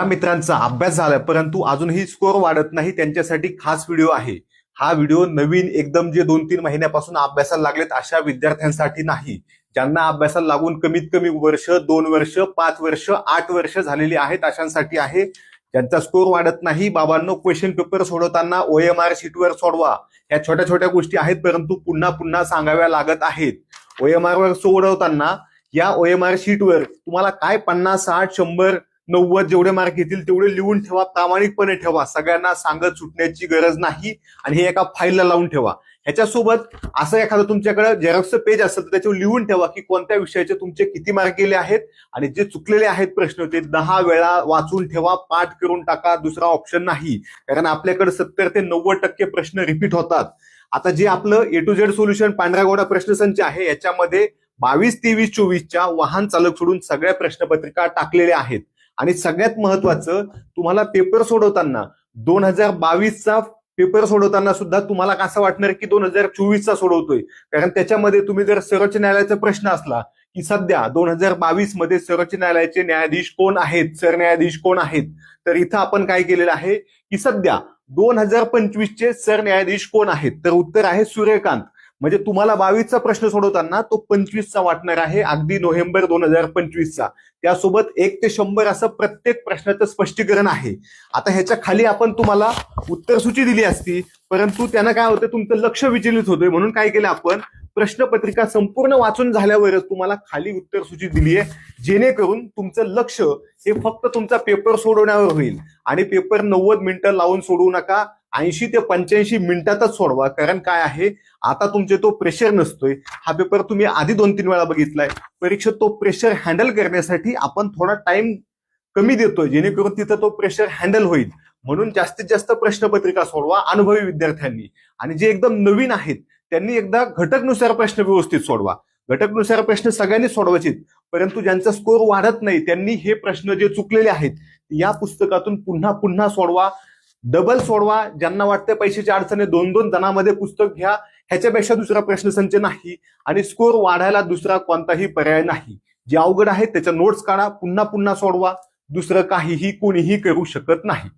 या मित्रांचा अभ्यास झाला परंतु अजूनही स्कोर वाढत नाही. त्यांच्यासाठी खास व्हिडिओ आहे. हा व्हिडिओ नवीन एकदम जे दोन तीन महिन्यापासून अभ्यासाला लागलेत अशा विद्यार्थ्यांसाठी नाही. ज्यांना अभ्यासाला लागून कमीत कमी वर्ष दोन वर्ष पाच वर्ष आठ वर्ष झालेली आहेत अशांसाठी आहे. ज्यांचा स्कोर वाढत नाही बाबांनो क्वेश्चन पेपर सोडवताना आर शीटवर सोडवा. या छोट्या छोट्या गोष्टी आहेत परंतु पुन्हा पुन्हा सांगाव्या लागत आहेत. ओ एम आर वर सोडवताना या ओ एम आर शीटवर तुम्हाला काय पन्नास साठ शंभर नव्वद जेवढे मार्क येतील तेवढे लिहून ठेवा प्रामाणिकपणे ठेवा. सगळ्यांना सांगत सुटण्याची गरज नाही आणि हे एका फाईलला लावून ठेवा. ह्याच्यासोबत असं एखादं तुमच्याकडे झेरॉक्सचं पेज असेल तर त्याच्यावर लिहून ठेवा की कोणत्या विषयाचे तुमचे किती मार्क गेले आहेत आणि जे चुकलेले आहेत प्रश्न ते दहा वेळा वाचून ठेवा पाठ करून टाका दुसरा ऑप्शन नाही. कारण आपल्याकडे सत्तर ते नव्वद टक्के प्रश्न रिपीट होतात. आता जे आपलं ए टू झेड सोल्युशन पांढरागोडा प्रश्नसंच आहे याच्यामध्ये बावीस तेवीस चोवीसच्या वाहन चालक सोडून सगळ्या प्रश्नपत्रिका टाकलेल्या आहेत. आणि सगळ्यात महत्वाचं तुम्हाला पेपर सोडवताना दोन हजार बावीसचा पेपर सोडवताना सुद्धा तुम्हाला कसं वाटणार की दोन हजार चोवीसचा सोडवतोय. कारण त्याच्यामध्ये तुम्ही जर सर्वोच्च न्यायालयाचा प्रश्न असला की सध्या दोन हजार बावीसमध्ये सर्वोच्च न्यायालयाचे न्यायाधीश कोण आहेत सरन्यायाधीश कोण आहेत तर इथं आपण काय केलेलं आहे की सध्या दोन हजार पंचवीसचे सरन्यायाधीश कोण आहेत? तर उत्तर आहे सूर्यकांत. म्हणजे तुम्हाला बावीसचा प्रश्न सोडवताना तो पंचवीसचा वाटणार आहे. अगदी नोव्हेंबर दोन हजार पंचवीसचा. त्यासोबत एक ते शंभर असं प्रत्येक प्रश्नाचं स्पष्टीकरण आहे. आता ह्याच्या खाली आपण तुम्हाला उत्तरसूची दिली असती परंतु त्यांना काय होतं तुमचं लक्ष विचलित होतंय. म्हणून काय केलं आपण प्रश्नपत्रिका संपूर्ण वाचून झाल्यावरच तुम्हाला खाली उत्तरसूची दिली आहे. जेणेकरून तुमचं लक्ष हे फक्त तुमचा पेपर सोडवण्यावर होईल. आणि पेपर नव्वद मिनिटं लावून सोडवू नका. ऐंशी ते पंच्याऐंशी मिनिटातच सोडवा. कारण काय आहे? आता तुमचे तो प्रेशर नसतोय. हा पेपर तुम्ही आधी दोन तीन वेळा बघितलाय. परीक्षेत तो प्रेशर हँडल करण्यासाठी आपण थोडा टाइम कमी देतोय. जेणेकरून तिथं तो प्रेशर हँडल होईल. म्हणून जास्तीत जास्त प्रश्नपत्रिका सोडवा अनुभवी विद्यार्थ्यांनी. आणि जे एकदम नवीन आहेत त्यांनी एकदा घटकनुसार प्रश्न व्यवस्थित सोडवा. घटकनुसार प्रश्न सगळ्यांनी सोडवायचे परंतु ज्यांचा स्कोर वाढत नाही त्यांनी हे प्रश्न जे चुकलेले आहेत या पुस्तकातून पुन्हा पुन्हा सोडवा. डबल सोडवा ज्यांना वाटतं पैशाची अडचणी दोन दोन जणांमध्ये पुस्तक घ्या ह्याच्यापेक्षा दुसरा प्रश्नसंच नाही आणि स्कोर वाढायला दुसरा कोणताही पर्याय नाही. जे अवघड आहे त्याच्या नोट्स काढा पुन्हा पुन्हा सोडवा दुसरं काहीही कोणीही करू शकत नाही.